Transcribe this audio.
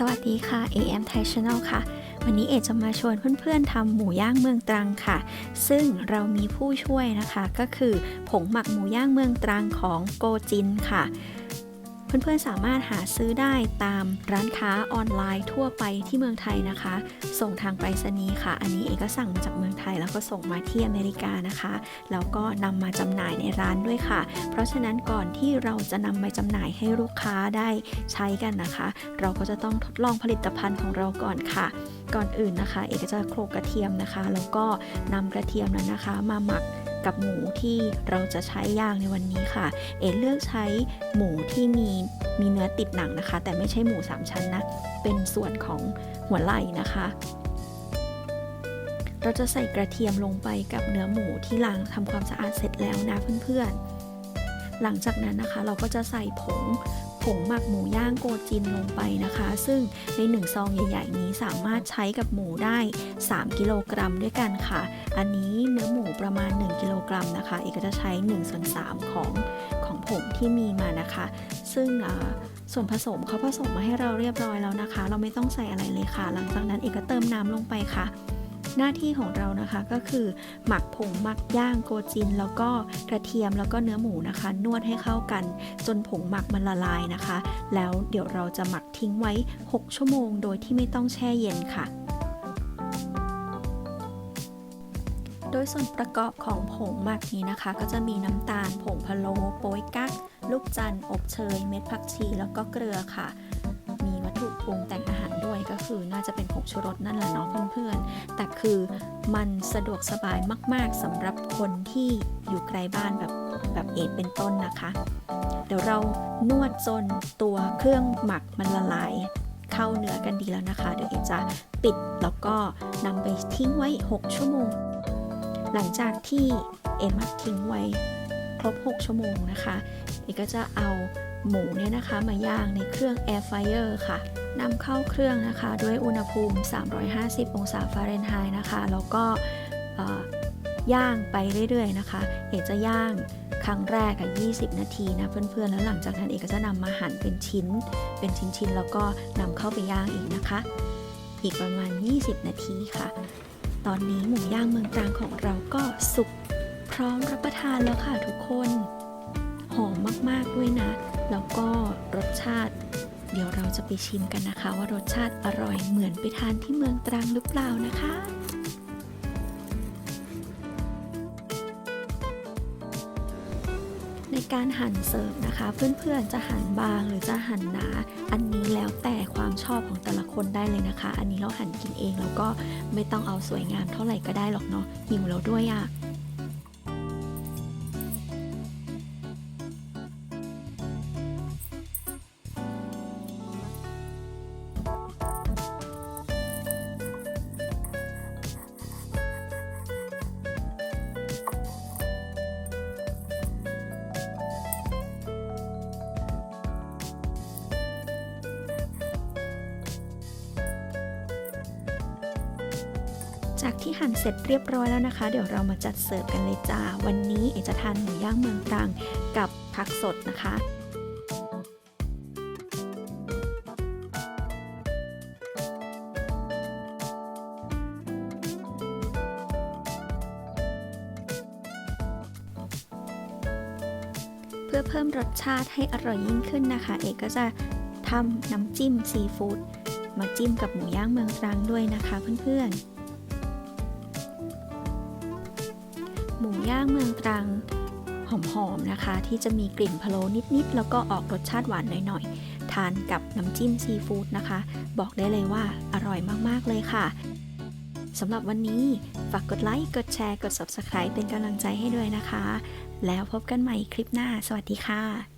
สวัสดีค่ะ AM Thai Channel ค่ะ วันนี้เอจะมาชวนเพื่อนๆทำหมูย่างเมืองตรังค่ะ ซึ่งเรามีผู้ช่วยนะคะก็คือผงหมักหมูย่างเมืองตรังของโกจินค่ะ เพื่อนๆสามารถหาซื้อได้ตามร้านค้าออนไลน์ทั่วไปที่เมืองไทยนะคะ ส่งทางไปรษณีย์ค่ะ อันนี้เอกก็สั่งมาจากเมืองไทย แล้วก็ส่งมาที่อเมริกานะคะ แล้วก็นำมาจำหน่ายในร้านด้วยค่ะ เพราะฉะนั้นก่อนที่เราจะนำไปจำหน่ายให้ลูกค้าได้ใช้กันนะคะ เราก็จะต้องทดลองผลิตภัณฑ์ของเราก่อนค่ะ ก่อนอื่นนะคะ เอกจะโขลกกระเทียมนะคะ แล้วก็นำกระเทียมนั้นนะคะ มาหมัก กับหมูที่เราจะใช้ย่างในวันนี้ค่ะ เอกเลือกใช้หมูที่มีมีเนื้อติดหนังนะคะ แต่ไม่ใช่หมูสามชั้นนะ เป็นส่วนของหัวไหล่นะคะ เราจะใส่กระเทียมลงไปกับเนื้อหมูที่ล้างทำความสะอาดเสร็จแล้วนะเพื่อนๆ หลังจากนั้นนะคะ เราก็จะใส่ผง งหมักหมูย่างโกจินลงไปนะคะ ซึ่งในหนึ่งซองใหญ่ ๆ นี้สามารถใช้กับหมูได้ 3 กิโลกรัมด้วยกันค่ะ อันนี้เนื้อหมูประมาณ 1 กิโลกรัมนะคะ เอกจะใช้1ส่วน3ของของผงที่มีมานะคะ ซึ่งส่วนผสมเขาผสมมาให้เราเรียบร้อยแล้วนะคะ เราไม่ต้องใส่อะไรเลยค่ะ หลังจากนั้นเอกก็เติมน้ำลงไปค่ะ หน้าที่ของเรานะคะก็คือหมักผงหมักย่างโกจิน แล้วก็กระเทียมแล้วก็เนื้อหมูนะคะ นวดให้เข้ากัน จนผงหมักมันละลายนะคะ แล้วเดี๋ยวเราจะหมักทิ้งไว้ 6 ชั่วโมง โดยที่ไม่ต้องแช่เย็นค่ะโดยส่วนประกอบของผงหมักนี้นะคะ ก็จะมีน้ำตาล ผงพะโล้โป๊ยกั๊กลูกจันทร์อบเชย เม็ดผักชี แล้วก็เกลือค่ะ มีวัตถุปรุงแต่งอาหารด้วยก็คือน่าจะเป็นผงชูรสนั่นแหละเนาะเพื่อนๆ แต่คือมันสะดวกสบายมากๆสำหรับคนที่อยู่ไกลบ้านแบบแบบเอดเป็นต้นนะคะ เดี๋ยวเรานวดจนตัวเครื่องหมักมันละลายเข้าเนื้อกันดีแล้วนะคะ เดี๋ยวเอจะปิดแล้วก็นำไปทิ้งไว้ 6 ชั่วโมง หลังจากที่เอมักทิ้งไว้ครบ 6 ชั่วโมงนะคะเอก็จะเอา หมูเนี่ยนะคะมาย่างในเครื่อง Air Fryer ค่ะนำเข้าเครื่องนะคะด้วยอุณหภูมิ 350 องศาฟาเรนไฮต์นะคะ แล้วก็ย่างไปเรื่อยๆนะคะเอกจะย่างครั้งแรกอะ20 นาทีนะเพื่อนๆ แล้วหลังจากนั้นเอกก็จะนำมาหั่นเป็นชิ้น เป็นชิ้นๆ แล้วก็นำเข้าไปย่างอีกนะคะ อีกประมาณ 20 นาทีค่ะ ตอนนี้หมูย่างเมืองตรังของเราก็สุกพร้อมรับประทานแล้วค่ะทุกคน แล้วก็รสชาติ เดี๋ยวเราจะไปชิมกันนะคะ ว่ารสชาติอร่อยเหมือนไปทานที่เมืองตรังหรือเปล่านะคะในการหั่นเสิร์ฟนะคะ เพื่อนๆจะหั่นบางหรือจะหั่นหนา อันนี้แล้วแต่ความชอบของแต่ละคนได้เลยนะคะ อันนี้เราหั่นกินเองแล้วก็ไม่ต้องเอาสวยงามเท่าไหร่ก็ได้หรอกเนาะหิวแล้วด้วยอะ่ะ จากที่หั่นเสร็จเรียบร้อยแล้วนะคะ เดี๋ยวเรามาจัดเสิร์ฟกันเลยจ้า วันนี้เอจะทานหมูย่างเมืองตรังกับผักสดนะคะเพื่อเพิ่มรสชาติให้อร่อยยิ่งขึ้นนะคะ เอกก็จะทำน้ำจิ้มซีฟู้ดมาจิ้มกับหมูย่างเมืองตรังด้วยนะคะเพื่อนๆ หมูย่างเมืองตรังหอมๆนะคะ ที่จะมีกลิ่นพะโล้นิดๆ แล้วก็ออกรสชาติหวานหน่อยๆ ทานกับน้ำจิ้มซีฟู้ดนะคะ บอกได้เลยว่าอร่อยมากๆเลยค่ะสำหรับวันนี้ ฝากกดไลค์ กดแชร์ กด Subscribe เป็นกำลังใจให้ด้วยนะคะ แล้วพบกันใหม่คลิปหน้า สวัสดีค่ะ